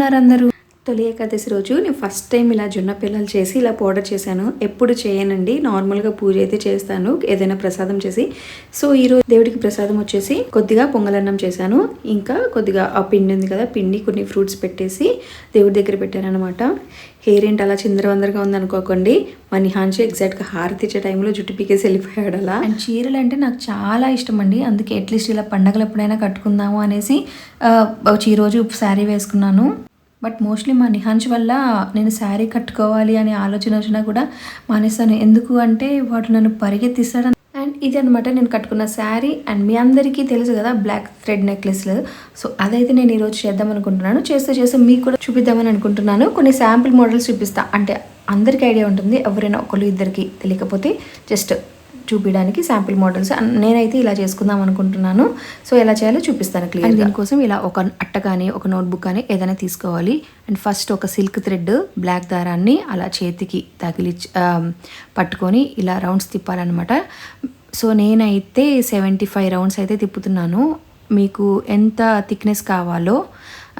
ఉన్నారు అందరూ? తొలి ఏకాదశి రోజు నేను ఫస్ట్ టైం ఇలా జొన్న పిల్లలు చేసి ఇలా పౌడర్ చేశాను. ఎప్పుడు చేయనండి. నార్మల్గా పూజ అయితే చేస్తాను. ఏదైనా ప్రసాదం చేసి. సో ఈరోజు దేవుడికి ప్రసాదం వచ్చేసి కొద్దిగా పొంగలన్నం చేశాను. ఇంకా కొద్దిగా ఆ పిండి ఉంది కదా పిండి కొన్ని ఫ్రూట్స్ పెట్టేసి దేవుడి దగ్గర పెట్టాను అనమాట హెయిర్ ఏంటి అలా చిందరవందరగా ఉందనుకోకండి. మా నిహాన్షి ఎగ్జాక్ట్గా హారతి ఇచ్చే టైంలో జుట్టు పీకేసి వెళ్ళిపోయాడు అలా. అండ్ చీరలు అంటే నాకు చాలా ఇష్టం అండి అందుకే అట్లీస్ట్ ఇలా పండగలు ఎప్పుడైనా కట్టుకుందాము అనేసి ఈరోజు శారీ వేసుకున్నాను. బట్ మోస్ట్లీ మా నిహాన్ష్ వల్ల నేను శారీ కట్టుకోవాలి అనే ఆలోచన వచ్చినా కూడా మానేస్తాను ఎందుకు అంటే వాడు నన్ను పరిగెత్తిస్తాడు అండ్ ఇది అనమాట నేను కట్టుకున్న శారీ అండ్ మీ అందరికీ తెలుసు కదా బ్లాక్ థ్రెడ్ నెక్లెస్లు సో అదైతే నేను ఈరోజు చేద్దాం అనుకుంటున్నాను. చేస్తే చేస్తే మీకు కూడా చూపిద్దామని అనుకుంటున్నాను. కొన్ని శాంపుల్ మోడల్స్ చూపిస్తా. అంటే అందరికీ ఐడియా ఉంటుంది. ఎవరైనా ఒకళ్ళు ఇద్దరికి తెలియకపోతే జస్ట్ చూపించడానికి శాంపిల్ మోడల్స్ నేనైతే ఇలా చేసుకుందాం అనుకుంటున్నాను. సో ఎలా చేయాలో చూపిస్తాను క్లియర్ దీనికోసం ఇలా ఒక అట్ట కానీ ఒక నోట్బుక్ కానీ ఏదైనా తీసుకోవాలి. అండ్ ఫస్ట్ ఒక సిల్క్ థ్రెడ్ బ్లాక్ దారాన్ని అలా చేతికి తగిలి పట్టుకొని ఇలా రౌండ్స్ తిప్పాలన్నమాట. సో నేనైతే సెవెంటీ ఫైవ్ రౌండ్స్ అయితే తిప్పుతున్నాను. మీకు ఎంత థిక్నెస్ కావాలో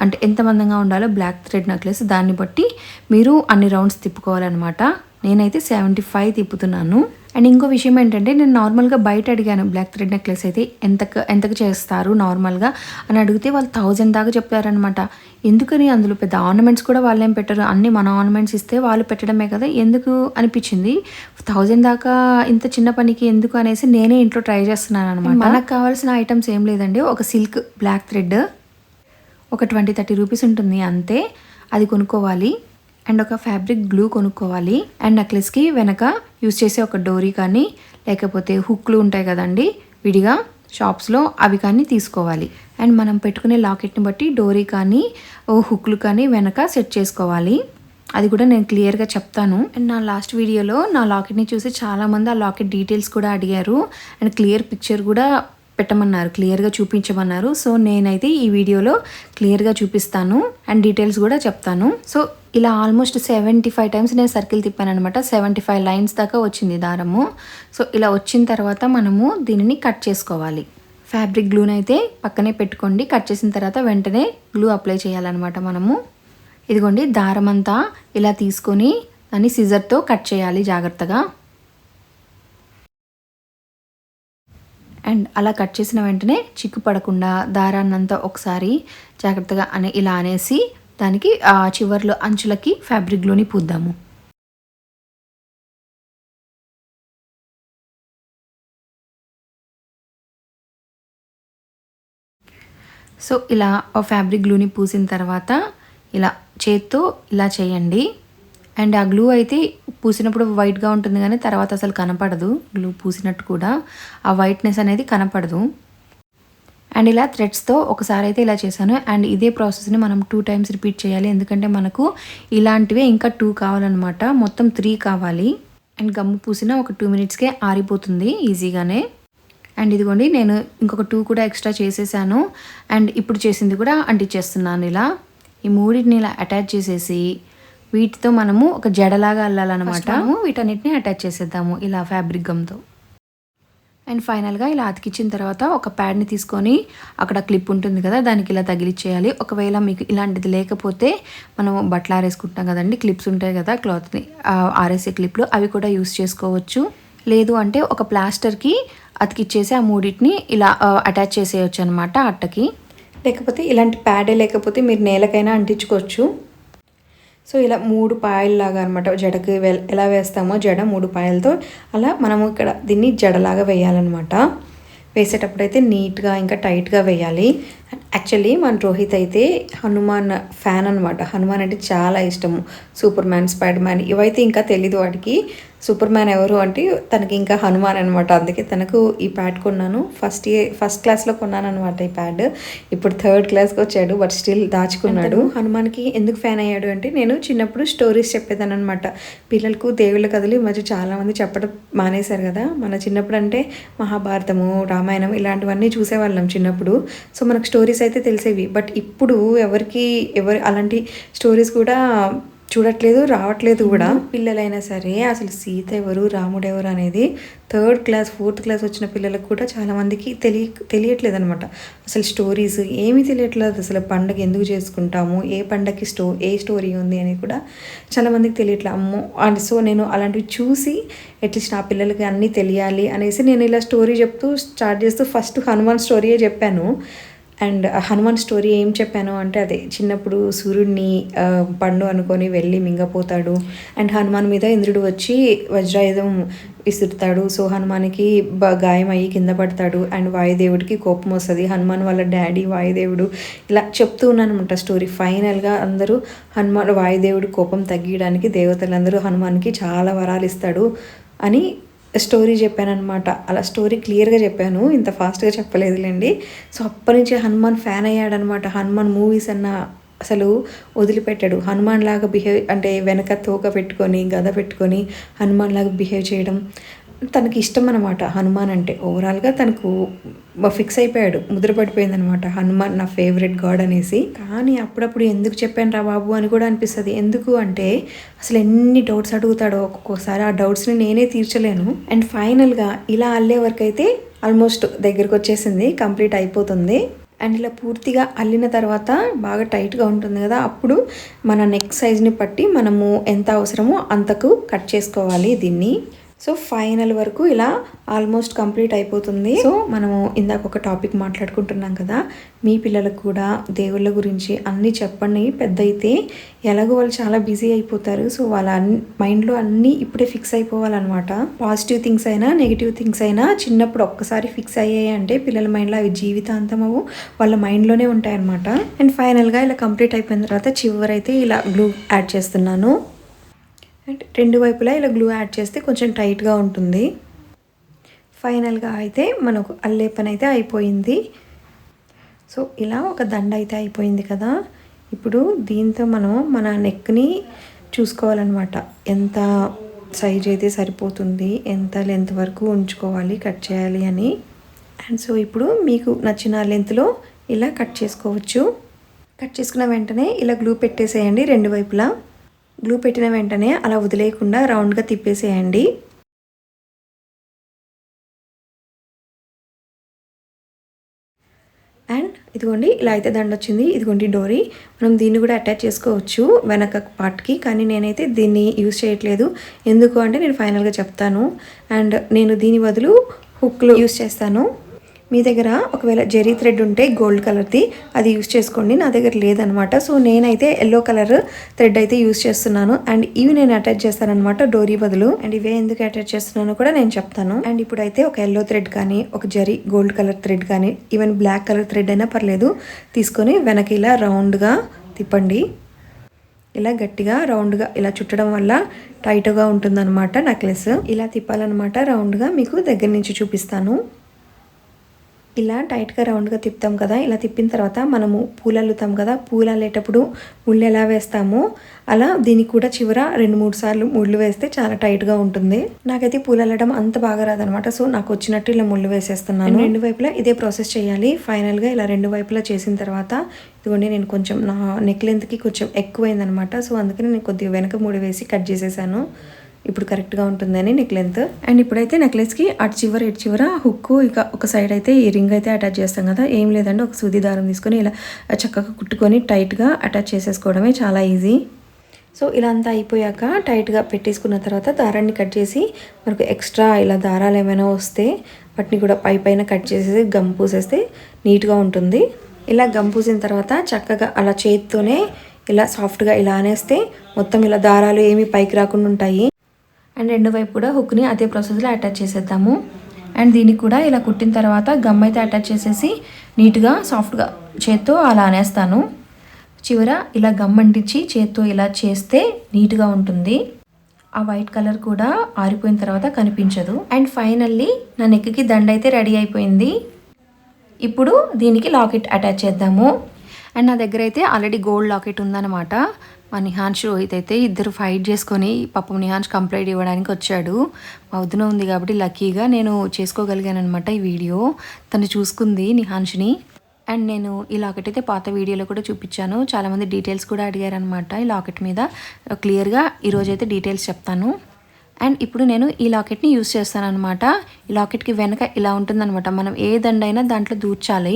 అంటే ఎంత మందంగా ఉండాలో బ్లాక్ థ్రెడ్ నెక్లెస్ దాన్ని బట్టి మీరు అన్ని రౌండ్స్ తిప్పుకోవాలన్నమాట. నేనైతే సెవెంటీ ఫైవ్ తిప్పుతున్నాను. అండ్ ఇంకో విషయం ఏంటంటే నేను నార్మల్గా బయట అడిగాను బ్లాక్ థ్రెడ్ నెక్లెస్ అయితే ఎంతకు ఎంతకు చేస్తారు నార్మల్గా? అని అడిగితే వాళ్ళు థౌజండ్ దాకా చెప్పారనమాట ఎందుకని అందులో పెద్ద ఆర్నమెంట్స్ కూడా వాళ్ళు ఏం పెట్టరు. అన్ని మన ఆర్నమెంట్స్ ఇస్తే వాళ్ళు పెట్టడమే కదా ఎందుకు అనిపించింది? థౌజండ్ దాకా ఇంత చిన్న పనికి ఎందుకు అనేసి నేనే ఇంట్లో ట్రై చేస్తున్నాను అనమాట మనకు కావాల్సిన ఐటమ్స్ ఏం లేదండి. ఒక సిల్క్ బ్లాక్ థ్రెడ్ ఒక ట్వంటీ థర్టీ రూపీస్ ఉంటుంది అంతే. అది కొనుక్కోవాలి. అండ్ ఒక ఫ్యాబ్రిక్ గ్లూ కొనుక్కోవాలి. అండ్ నెక్లెస్కి వెనక యూస్ చేసే ఒక డోరీ కానీ లేకపోతే హుక్లు ఉంటాయి కదండి విడిగా షాప్స్లో అవి కానీ తీసుకోవాలి. అండ్ మనం పెట్టుకునే లాకెట్ని బట్టి డోరీ కానీ హుక్లు కానీ వెనక సెట్ చేసుకోవాలి. అది కూడా నేను క్లియర్గా చెప్తాను. అండ్ నా లాస్ట్ వీడియోలో నా లాకెట్ని చూసి చాలామంది ఆ లాకెట్ డీటెయిల్స్ కూడా అడిగారు. అండ్ క్లియర్ పిక్చర్ కూడా పెట్టమన్నారు క్లియర్గా చూపించమన్నారు. సో నేనైతే ఈ వీడియోలో క్లియర్గా చూపిస్తాను అండ్ డీటెయిల్స్ కూడా చెప్తాను. సో ఇలా ఆల్మోస్ట్ సెవెంటీ ఫైవ్ టైమ్స్ నేను సర్కిల్ తిప్పాను అనమాట సెవెంటీ ఫైవ్ లైన్స్ దాకా వచ్చింది దారము. సో ఇలా వచ్చిన తర్వాత మనము దీనిని కట్ చేసుకోవాలి. ఫ్యాబ్రిక్ గ్లూని అయితే పక్కనే పెట్టుకోండి. కట్ చేసిన తర్వాత వెంటనే గ్లూ అప్లై చేయాలన్నమాట మనము. ఇదిగోండి దారం అంతా ఇలా తీసుకొని దాన్ని సిజర్తో కట్ చేయాలి జాగ్రత్తగా. అండ్ అలా కట్ చేసిన వెంటనే చిక్కు పడకుండా దారాన్నంతా ఒకసారి జాగ్రత్తగా అనే ఇలా అనేసి దానికి ఆ చివర్లో అంచులకి ఫ్యాబ్రిక్ గ్లూని పూద్దాము. సో ఇలా ఆ ఫ్యాబ్రిక్ గ్లూని పూసిన తర్వాత ఇలా చేత్తో ఇలా చేయండి. అండ్ ఆ గ్లూ అయితే పూసినప్పుడు వైట్గా ఉంటుంది కానీ తర్వాత అసలు కనపడదు. గ్లూ పూసినట్టు కూడా ఆ వైట్నెస్ అనేది కనపడదు. అండ్ ఇలా థ్రెడ్స్తో ఒకసారి అయితే ఇలా చేశాను. అండ్ ఇదే ప్రాసెస్ని మనం టూ టైమ్స్ రిపీట్ చేయాలి. ఎందుకంటే మనకు ఇలాంటివే ఇంకా టూ కావాలన్నమాట. మొత్తం త్రీ కావాలి. అండ్ గమ్ము పూసిన ఒక టూ మినిట్స్కే ఆరిపోతుంది ఈజీగానే. అండ్ ఇదిగోండి నేను ఇంకొక టూ కూడా ఎక్స్ట్రా చేసేసాను. అండ్ ఇప్పుడు చేసింది కూడా అంటించేస్తున్నాను ఇలా. ఈ మూడింటిని ఇలా అటాచ్ చేసేసి వీటితో మనము ఒక జడలాగా అల్లాలన్నమాట. వీటన్నిటిని అటాచ్ చేసేద్దాము ఇలా ఫ్యాబ్రిక్ గమ్తో అండ్ ఫైనల్గా ఇలా అతికించిన తర్వాత ఒక ప్యాడ్ని తీసుకొని అక్కడ క్లిప్ ఉంటుంది కదా దానికి ఇలా తగిలిచ్చేయాలి. ఒకవేళ మీకు ఇలాంటిది లేకపోతే మనం బట్టలు ఆరేసుకుంటాం కదండి క్లిప్స్ ఉంటాయి కదా క్లాత్ని ఆరేసే క్లిప్లు అవి కూడా యూస్ చేసుకోవచ్చు. లేదు అంటే ఒక ప్లాస్టర్కి అతికిచ్చేసి ఆ మూడింటిని ఇలా అటాచ్ చేసేయచ్చు అనమాట అట్టకి. లేకపోతే ఇలాంటి ప్యాడే లేకపోతే మీరు నేలకైనా అంటించుకోవచ్చు. సో ఇలా మూడు పాయల్లాగా అనమాట జడకి వె ఎలా వేస్తామో జడ మూడు పాయలతో అలా మనము ఇక్కడ దీన్ని జడలాగా వేయాలన్నమాట. వేసేటప్పుడైతే నీట్గా ఇంకా టైట్గా వేయాలి. యాక్చువల్లీ మన రోహిత్ అయితే హనుమాన్ ఫ్యాన్ అనమాట హనుమాన్ అంటే చాలా ఇష్టము. సూపర్ మ్యాన్ స్పైడర్ మ్యాన్ ఇవైతే ఇంకా తెలీదు వాడికి. సూపర్ మ్యాన్ ఎవరు అంటే తనకి ఇంకా హనుమాన్ అనమాట అందుకే తనకు ఈ ప్యాడ్ కొన్నాను. ఫస్ట్ ఇయర్ ఫస్ట్ క్లాస్లో కొన్నాను అనమాట ఈ ప్యాడ్. ఇప్పుడు థర్డ్ క్లాస్కి వచ్చాడు బట్ స్టిల్ దాచుకున్నాడు. హనుమాన్కి ఎందుకు ఫ్యాన్ అయ్యాడు అంటే నేను చిన్నప్పుడు స్టోరీస్ చెప్పేదాన్ని అనమాట పిల్లలకు దేవుళ్ళ కథలు ఈ మధ్య చాలామంది చెప్పడం మానేశారు కదా. మన చిన్నప్పుడు అంటే మహాభారతము రామాయణం ఇలాంటివన్నీ చూసేవాళ్ళం చిన్నప్పుడు. సో మనకు స్టోరీస్ అయితే తెలిసేవి. బట్ ఇప్పుడు ఎవరికి ఎవరు అలాంటి స్టోరీస్ కూడా చూడట్లేదు రావట్లేదు కూడా. పిల్లలైనా సరే అసలు సీత ఎవరు రాముడు ఎవరు అనేది థర్డ్ క్లాస్ ఫోర్త్ క్లాస్ వచ్చిన పిల్లలకు కూడా చాలా మందికి తెలియ తెలియట్లేదు అనమాట అసలు స్టోరీస్ ఏమీ తెలియట్లేదు. అసలు పండగ ఎందుకు చేసుకుంటాము? ఏ పండగకి స్టో ఏ స్టోరీ ఉంది అని కూడా చాలా మందికి తెలియట్లేదు అమ్మో అండ్ సో నేను అలాంటివి చూసి అట్లీస్ట్ నా పిల్లలకి అన్నీ తెలియాలి అనేసి నేను ఇలా స్టోరీ చెప్తూ స్టార్ట్ చేస్తూ ఫస్ట్ హనుమాన్ స్టోరీయే చెప్పాను. అండ్ హనుమాన్ స్టోరీ ఏం చెప్పాను అంటే అదే చిన్నప్పుడు సూర్యుడిని పండు అనుకొని వెళ్ళి మింగపోతాడు. అండ్ హనుమాన్ మీద ఇంద్రుడు వచ్చి వజ్రాయుధం విసురుతాడు. సో హనుమాన్కి బ గాయం అయ్యి కింద పడతాడు. అండ్ వాయుదేవుడికి కోపం వస్తుంది. హనుమాన్ వాళ్ళ డాడీ వాయుదేవుడు ఇలా చెప్తూ ఉన్నానమాట స్టోరీ. ఫైనల్గా అందరూ హనుమాన్ వాయుదేవుడు కోపం తగ్గించడానికి దేవతలందరూ హనుమాన్కి చాలా వరాలు ఇస్తాడు అని స్టోరీ చెప్పాను అనమాట అలా స్టోరీ క్లియర్గా చెప్పాను. ఇంత ఫాస్ట్గా చెప్పలేదులేండి. సో అప్పటి నుంచి హనుమాన్ ఫ్యాన్ అయ్యాడనమాట హనుమాన్ మూవీస్ అన్న అసలు వదిలిపెట్టాడు. హనుమాన్ లాగా బిహేవ్ అంటే వెనక తోక పెట్టుకొని గద పెట్టుకొని హనుమాన్ లాగా బిహేవ్ చేయడం. తనకి ఇష్టం అనమాట హనుమాన్ అంటే ఓవరాల్గా తనకు ఫిక్స్ అయిపోయాడు. ముద్రపడిపోయింది అనమాట హనుమాన్ నా ఫేవరెట్ గాడ్ అనేసి. కానీ అప్పుడప్పుడు ఎందుకు చెప్పాను రా బాబు అని కూడా అనిపిస్తుంది. ఎందుకు అంటే అసలు ఎన్ని డౌట్స్ అడుగుతాడో ఒక్కొక్కసారి ఆ డౌట్స్ని నేనే తీర్చలేను. అండ్ ఫైనల్గా ఇలా అల్లే వరకు అయితే ఆల్మోస్ట్ దగ్గరకు వచ్చేసింది. కంప్లీట్ అయిపోతుంది. అండ్ ఇలా పూర్తిగా అల్లిన తర్వాత బాగా టైట్గా ఉంటుంది కదా. అప్పుడు మన నెక్ సైజ్ని బట్టి మనము ఎంత అవసరమో అంతకు కట్ చేసుకోవాలి దీన్ని. సో ఫైనల్ వరకు ఇలా ఆల్మోస్ట్ కంప్లీట్ అయిపోతుంది. సో మనము ఇందాక ఒక టాపిక్ మాట్లాడుకుంటున్నాం కదా మీ పిల్లలకు కూడా దేవుళ్ళ గురించి అన్నీ చెప్పండి. పెద్ద అయితే ఎలాగో వాళ్ళు చాలా బిజీ అయిపోతారు. సో వాళ్ళ అన్ని మైండ్లో అన్నీ ఇప్పుడే ఫిక్స్ అయిపోవాలన్నమాట. పాజిటివ్ థింగ్స్ అయినా నెగిటివ్ థింగ్స్ అయినా చిన్నప్పుడు ఒక్కసారి ఫిక్స్ అయ్యాయి అంటే పిల్లల మైండ్లో అవి జీవితాంతం అవు వాళ్ళ మైండ్లోనే ఉంటాయన్నమాట. అండ్ ఫైనల్గా ఇలా కంప్లీట్ అయిపోయిన తర్వాత చివరైతే ఇలా గ్లూ యాడ్ చేస్తున్నాను. అండ్ రెండు వైపులా ఇలా గ్లూ యాడ్ చేస్తే కొంచెం టైట్గా ఉంటుంది. ఫైనల్గా అయితే మనకు అల్లే పని అయితే అయిపోయింది. సో ఇలా ఒక దండ అయితే అయిపోయింది కదా. ఇప్పుడు దీంతో మనం మన నెక్ని చూసుకోవాలన్నమాట. ఎంత సైజ్ అయితే సరిపోతుంది ఎంత లెంత్ వరకు ఉంచుకోవాలి కట్ చేయాలి అని. అండ్ సో ఇప్పుడు మీకు నచ్చిన లెంత్లో ఇలా కట్ చేసుకోవచ్చు. కట్ చేసుకున్న వెంటనే ఇలా గ్లూ పెట్టేసేయండి రెండు వైపులా. గ్లూ పెట్టిన వెంటనే అలా వదిలేయకుండా రౌండ్గా తిప్పేసేయండి. అండ్ ఇదిగోండి ఇలా అయితే దండ వచ్చింది ఇదిగోండి డోరీ. మనం దీన్ని కూడా అటాచ్ చేసుకోవచ్చు వెనక పార్ట్కి కానీ నేనైతే దీన్ని యూజ్ చేయట్లేదు. ఎందుకు అంటే నేను ఫైనల్గా చెప్తాను. అండ్ నేను దీని బదులు హుక్లు యూజ్ చేస్తాను. మీ దగ్గర ఒకవేళ జెరీ థ్రెడ్ ఉంటే గోల్డ్ కలర్ది అది యూస్ చేసుకోండి. నా దగ్గర లేదనమాట. సో నేనైతే ఎల్లో కలర్ థ్రెడ్ అయితే యూస్ చేస్తున్నాను. అండ్ ఇవి నేను అటాచ్ చేస్తానమాట డోరీ బదులు. అండ్ ఇవే ఎందుకు అటాచ్ చేస్తున్నానో కూడా నేను చెప్తాను. అండ్ ఇప్పుడైతే ఒక ఎల్లో థ్రెడ్ కానీ ఒక జరీ గోల్డ్ కలర్ థ్రెడ్ కానీ ఈవెన్ బ్లాక్ కలర్ థ్రెడ్ అయినా పర్లేదు తీసుకొని వెనక ఇలా రౌండ్గా తిప్పండి. ఇలా గట్టిగా రౌండ్గా ఇలా చుట్టడం వల్ల టైట్గా ఉంటుందన్నమాట నెక్లెస్. ఇలా తిప్పాలన్నమాట రౌండ్గా మీకు దగ్గర నుంచి చూపిస్తాను. ఇలా టైట్గా రౌండ్గా తిప్పుతాం కదా ఇలా తిప్పిన తర్వాత మనము పూలు అల్లుతాం కదా పూలు అల్లేటప్పుడు ముళ్ళు ఎలా వేస్తామో అలా దీనికి కూడా చివర రెండు మూడు సార్లు ముళ్ళు వేస్తే చాలా టైట్గా ఉంటుంది. నాకైతే పూలు అల్లడం అంత బాగా రాదనమాట సో నాకు వచ్చినట్టు ఇలా ముళ్ళు వేసేస్తున్నాను. రెండు వైపులా ఇదే ప్రాసెస్ చేయాలి. ఫైనల్గా ఇలా రెండు వైపులా చేసిన తర్వాత ఇదిగోండి నేను కొంచెం నా నెక్ లెంత్కి కొంచెం ఎక్కువైందనమాట సో అందుకని నేను కొద్దిగా వెనక ముడి వేసి కట్ చేసేసాను. ఇప్పుడు కరెక్ట్గా ఉంటుందని నెక్ లెంత్ అండ్ ఇప్పుడైతే నెక్లెస్కి అటు చివర ఇటు చివర హుక్కు ఇక ఒక సైడ్ అయితే ఈ రింగ్ అయితే అటాచ్ చేస్తాం కదా. ఏం లేదండి ఒక సూది దారం తీసుకొని ఇలా చక్కగా కుట్టుకొని టైట్గా అటాచ్ చేసేసుకోవడమే చాలా ఈజీ. సో ఇలా అంతా అయిపోయాక టైట్గా పెట్టేసుకున్న తర్వాత దారాన్ని కట్ చేసి మనకు ఎక్స్ట్రా ఇలా దారాలు ఏమైనా వస్తే వాటిని కూడా పై పైన కట్ చేసేసి గమ్ పూసేస్తే నీట్గా ఉంటుంది. ఇలా గమ్ పూసిన తర్వాత చక్కగా అలా చేతితోనే ఇలా సాఫ్ట్గా ఇలా అనేస్తే మొత్తం ఇలా దారాలు ఏమీ పైకి రాకుండా ఉంటాయి. అండ్ రెండు వైపు కూడా హుక్ని అదే ప్రాసెస్లో అటాచ్ చేసేద్దాము. అండ్ దీనికి కూడా ఇలా కుట్టిన తర్వాత గమ్ అయితే అటాచ్ చేసేసి నీట్గా సాఫ్ట్గా చేత్తో అలా అనేస్తాను. చివర ఇలా గమ్ అంటించి చేత్తో ఇలా చేస్తే నీట్గా ఉంటుంది. ఆ వైట్ కలర్ కూడా ఆరిపోయిన తర్వాత కనిపించదు. అండ్ ఫైనల్లీ నా నెక్కి దండ అయితే రెడీ అయిపోయింది. ఇప్పుడు దీనికి లాకెట్ అటాచ్ చేద్దాము. అండ్ నా దగ్గర అయితే ఆల్రెడీ గోల్డ్ లాకెట్ ఉందన్నమాట. మా నిహాన్ష్ రోహిత్ అయితే ఇద్దరు ఫైట్ చేసుకొని పాపం నిహాన్ష్ కంప్లైంట్ ఇవ్వడానికి వచ్చాడు. మా ఉంది కాబట్టి లక్కీగా నేను చేసుకోగలిగాను అనమాట ఈ వీడియో తను చూసుకుంది నిహాన్ష్ని. అండ్ నేను ఈ లాకెట్ అయితే పాత వీడియోలో కూడా చూపించాను. చాలామంది డీటెయిల్స్ కూడా అడిగారనమాట ఈ లాకెట్ మీద. క్లియర్గా ఈరోజైతే డీటెయిల్స్ చెప్తాను. అండ్ ఇప్పుడు నేను ఈ లాకెట్ని యూస్ చేస్తాను అనమాట ఈ లాకెట్కి వెనక ఇలా ఉంటుందన్నమాట. మనం ఏ దండైనా దాంట్లో దూర్చాలి.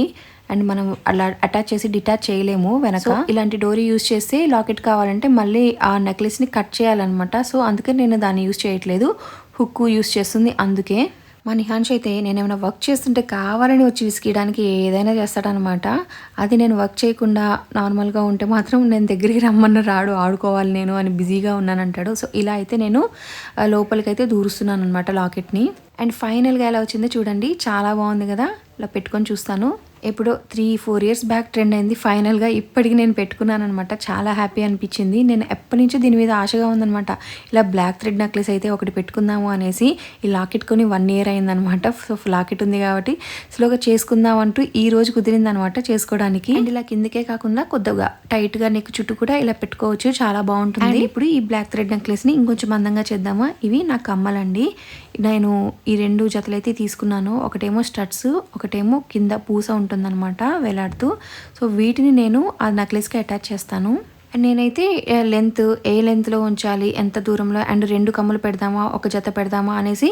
అండ్ మనం అలా అటాచ్ చేసి డిటాచ్ చేయలేము వెనక. ఇలాంటి డోరీ యూస్ చేస్తే లాకెట్ కావాలంటే మళ్ళీ ఆ నెక్లెస్ని కట్ చేయాలన్నమాట. సో అందుకని నేను దాన్ని యూస్ చేయట్లేదు. హుక్ యూస్ చేస్తుంది అందుకే. మా నిహాన్ష్ అయితే నేను ఏమైనా వర్క్ చేస్తుంటే కావాలని వచ్చి విసిగడానికి ఏదైనా చేస్తాడనమాట అది నేను వర్క్ చేయకుండా నార్మల్గా ఉంటే మాత్రం నేను దగ్గరికి రమ్మన్న రాడు ఆడుకోవాలి నేను అని బిజీగా ఉన్నానంటాడు. సో ఇలా అయితే నేను లోపలికైతే దూరుస్తున్నాను అనమాట లాకెట్ని. అండ్ ఫైనల్గా ఎలా వచ్చిందో చూడండి. చాలా బాగుంది కదా. ఇలా పెట్టుకొని చూస్తాను. ఎప్పుడో three four years back trend అయింది. ఫైనల్గా ఇప్పటికి నేను పెట్టుకున్నాను అనమాట చాలా హ్యాపీ అనిపించింది. నేను ఎప్పటి నుంచో దీని మీద ఆశగా ఉందనమాట ఇలా బ్లాక్ థ్రెడ్ నెక్లెస్ అయితే ఒకటి పెట్టుకుందాము అనేసి ఈ లాకెట్ కొని వన్ ఇయర్ అయిందనమాట సో లాకెట్ ఉంది కాబట్టి స్లోగా చేసుకుందాం అంటూ ఈ రోజు కుదిరింది అనమాట చేసుకోవడానికి. అండ్ ఇలా కిందకే కాకుండా కొద్దిగా టైట్గా నెక్ చుట్టూ కూడా ఇలా పెట్టుకోవచ్చు. చాలా బాగుంటుంది. ఇప్పుడు ఈ బ్లాక్ థ్రెడ్ నెక్లెస్ని ఇంకొంచెం అందంగా చేద్దామా? ఇవి నా కమ్మలండి నేను ఈ రెండు జతలు అయితే తీసుకున్నాను. ఒకటేమో స్టడ్స్ ఒకటేమో కింద పూస ఉంటుందన్నమాట వేలాడుతూ. సో వీటిని నేను ఆ నెక్లెస్కి అటాచ్ చేస్తాను. నేనైతే లెంత్ ఏ లెంత్లో ఉంచాలి ఎంత దూరంలో అండ్ రెండు కమ్మలు పెడదామా ఒక జత పెడదామా అనేసి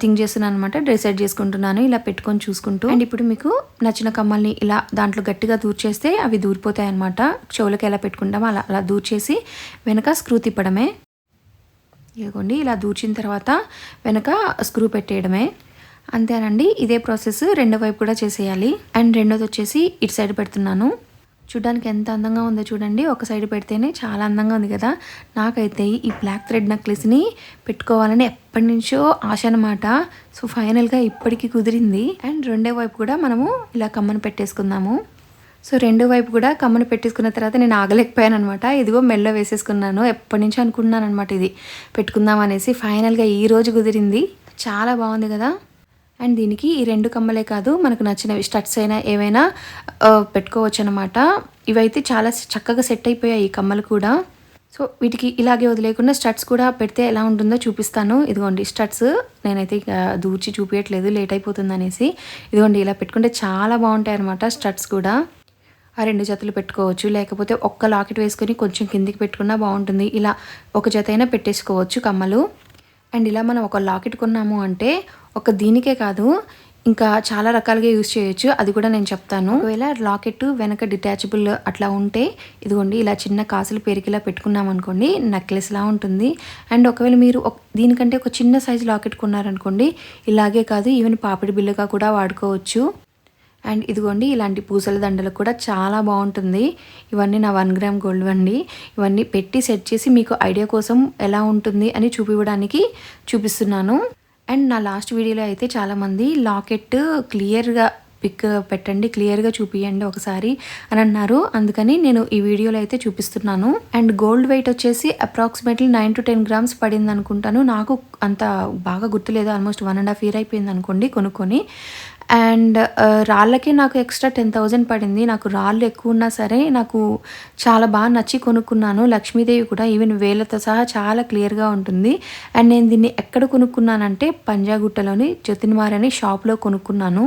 థింక్ చేస్తున్నాను అనమాట డిసైడ్ చేసుకుంటున్నాను ఇలా పెట్టుకొని చూసుకుంటూ. అండ్ ఇప్పుడు మీకు నచ్చిన కమ్మల్ని ఇలా దాంట్లో గట్టిగా దూర్చేస్తే అవి దూరిపోతాయి అనమాట చెవులకి ఎలా పెట్టుకుంటామో అలా అలా దూర్చేసి వెనక స్క్రూ తిప్పడమే. ఇదిగోండి ఇలా దూర్చిన తర్వాత వెనక స్క్రూ పెట్టేయడమే. అంతేనండి ఇదే ప్రాసెస్ రెండో వైపు కూడా చేసేయాలి. అండ్ రెండోది వచ్చేసి ఇటు సైడ్ పెడుతున్నాను. చూడడానికి ఎంత అందంగా ఉందో చూడండి ఒక సైడ్ పెడితేనే చాలా అందంగా ఉంది కదా. నాకైతే ఈ బ్లాక్ థ్రెడ్ నెక్లెస్ని పెట్టుకోవాలని ఎప్పటి నుంచో ఆశ అనమాట సో ఫైనల్గా ఇప్పటికీ కుదిరింది. అండ్ రెండో వైపు కూడా మనము ఇలా కమ్మను పెట్టేసుకుందాము. సో రెండో వైపు కూడా కమ్మను పెట్టేసుకున్న తర్వాత నేను ఆగలేకపోయాను అనమాట ఇదిగో మెల్ల వేసేసుకున్నాను. ఎప్పటి నుంచో అనుకున్నాను అనమాట ఇది. పెట్టుకుందాం అనేసి ఫైనల్గా ఈ రోజు కుదిరింది. చాలా బాగుంది కదా. అండ్ దీనికి ఈ రెండు కమ్మలే కాదు మనకు నచ్చినవి స్టడ్స్ అయినా ఏవైనా పెట్టుకోవచ్చు అనమాట ఇవైతే చాలా చక్కగా సెట్ అయిపోయాయి ఈ కమ్మలు కూడా. సో వీటికి ఇలాగే వదిలేకుండా స్టడ్స్ కూడా పెడితే ఎలా ఉంటుందో చూపిస్తాను. ఇదిగోండి స్టడ్స్ నేనైతే దూర్చి చూపించట్లేదు లేట్ అయిపోతుంది అనేసి. ఇదిగోండి ఇలా పెట్టుకుంటే చాలా బాగుంటాయి అనమాట స్టడ్స్ కూడా. ఆ రెండు జతలు పెట్టుకోవచ్చు లేకపోతే ఒక్క లాకెట్ వేసుకొని కొంచెం కిందికి పెట్టుకున్నా బాగుంటుంది. ఇలా ఒక జత అయినా పెట్టేసుకోవచ్చు కమ్మలు. అండ్ ఇలా మనం ఒక లాకెట్ కొన్నాము అంటే ఒక దీనికే కాదు ఇంకా చాలా రకాలుగా యూస్ చేయొచ్చు. అది కూడా నేను చెప్తాను. ఒకవేళ లాకెట్ వెనక డిటాచబుల్ అట్లా ఉంటే ఇదిగోండి ఇలా చిన్న కాసులు పెరిగిలా పెట్టుకున్నాం అనుకోండి నెక్లెస్లా ఉంటుంది. అండ్ ఒకవేళ మీరు ఒక దీనికంటే ఒక చిన్న సైజు లాకెట్ కొన్నారనుకోండి ఇలాగే కాదు ఈవెన్ పాపిడి బిల్లుగా కూడా వాడుకోవచ్చు. అండ్ ఇదిగోండి ఇలాంటి పూసల దండలు కూడా చాలా బాగుంటుంది. ఇవన్నీ నా వన్ గ్రామ్ గోల్డ్ అండి. ఇవన్నీ పెట్టి సెట్ చేసి మీకు ఐడియా కోసం ఎలా ఉంటుంది అని చూపివ్వడానికి చూపిస్తున్నాను. అండ్ నా లాస్ట్ వీడియోలో అయితే చాలామంది లాకెట్ క్లియర్గా పిక్ పెట్టండి క్లియర్గా చూపియండి ఒకసారి అని అన్నారు. అందుకని నేను ఈ వీడియోలో అయితే చూపిస్తున్నాను. అండ్ గోల్డ్ వెయిట్ వచ్చేసి approximately nine to ten grams పడింది అనుకుంటాను నాకు అంత బాగా గుర్తులేదు. Almost one and half year అయిపోయింది అనుకోండి కొనుక్కొని. అండ్ రాళ్ళకి నాకు ఎక్స్ట్రా టెన్ థౌజండ్ పడింది. నాకు రాళ్ళు ఎక్కువ ఉన్నా సరే నాకు చాలా బాగా నచ్చి కొనుక్కున్నాను. లక్ష్మీదేవి కూడా ఈవెన్ వేలతో సహా చాలా క్లియర్గా ఉంటుంది. అండ్ నేను దీన్ని ఎక్కడ కొనుక్కున్నానంటే పంజాగుట్టలోని జతిన్మార్ అనే షాప్లో కొనుక్కున్నాను.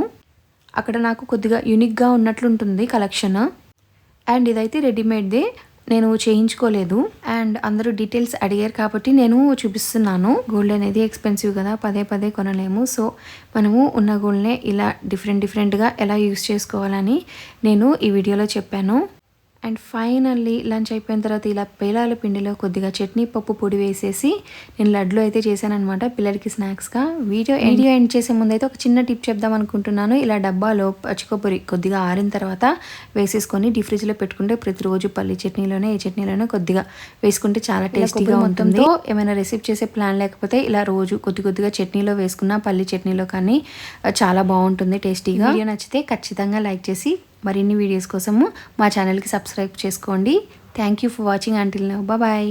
అక్కడ నాకు కొద్దిగా యూనిక్గా ఉన్నట్లుంటుంది కలెక్షన్. అండ్ ఇదైతే రెడీమేడ్దే. నేను చేయించుకోలేదు. అండ్ అందరూ డీటెయిల్స్ అడిగారు కాబట్టి నేను చూపిస్తున్నాను. గోల్డ్ అనేది ఎక్స్పెన్సివ్ కదా పదే పదే కొనలేము. సో మనము ఉన్న గోల్డ్నే ఇలా డిఫరెంట్ డిఫరెంట్గా ఎలా యూస్ చేసుకోవాలని నేను ఈ వీడియోలో చెప్పాను. అండ్ ఫైనల్లీ లంచ్ అయిపోయిన తర్వాత ఇలా పేలాల పిండిలో కొద్దిగా చట్నీ పప్పు పొడి వేసేసి నేను లడ్లు అయితే చేశానమాట పిల్లలకి స్నాక్స్గా వీడియో వీడియో ఎండ్ చేసే ముందు అయితే ఒక చిన్న టిప్ చెప్దాం అనుకుంటున్నాను. ఇలా డబ్బాలో పచ్చి కొబ్బరి కొద్దిగా ఆరిన తర్వాత వేసేసుకొని డీ ఫ్రిడ్జ్లో పెట్టుకుంటే ప్రతిరోజు పల్లి చట్నీలోనే ఈ చట్నీలోనే కొద్దిగా వేసుకుంటే చాలా టేస్టీగా ఉంటుంది. ఏమైనా రెసిపీ చేసే ప్లాన్ లేకపోతే ఇలా రోజు కొద్ది కొద్దిగా చట్నీలో వేసుకున్న పల్లి చట్నీలో కానీ చాలా బాగుంటుంది టేస్టీగా. వీడియో నచ్చితే ఖచ్చితంగా లైక్ చేసి మరిన్ని వీడియోస్ కోసము మా ఛానల్కి సబ్స్క్రైబ్ చేసుకోండి. Thank you for watching until now bye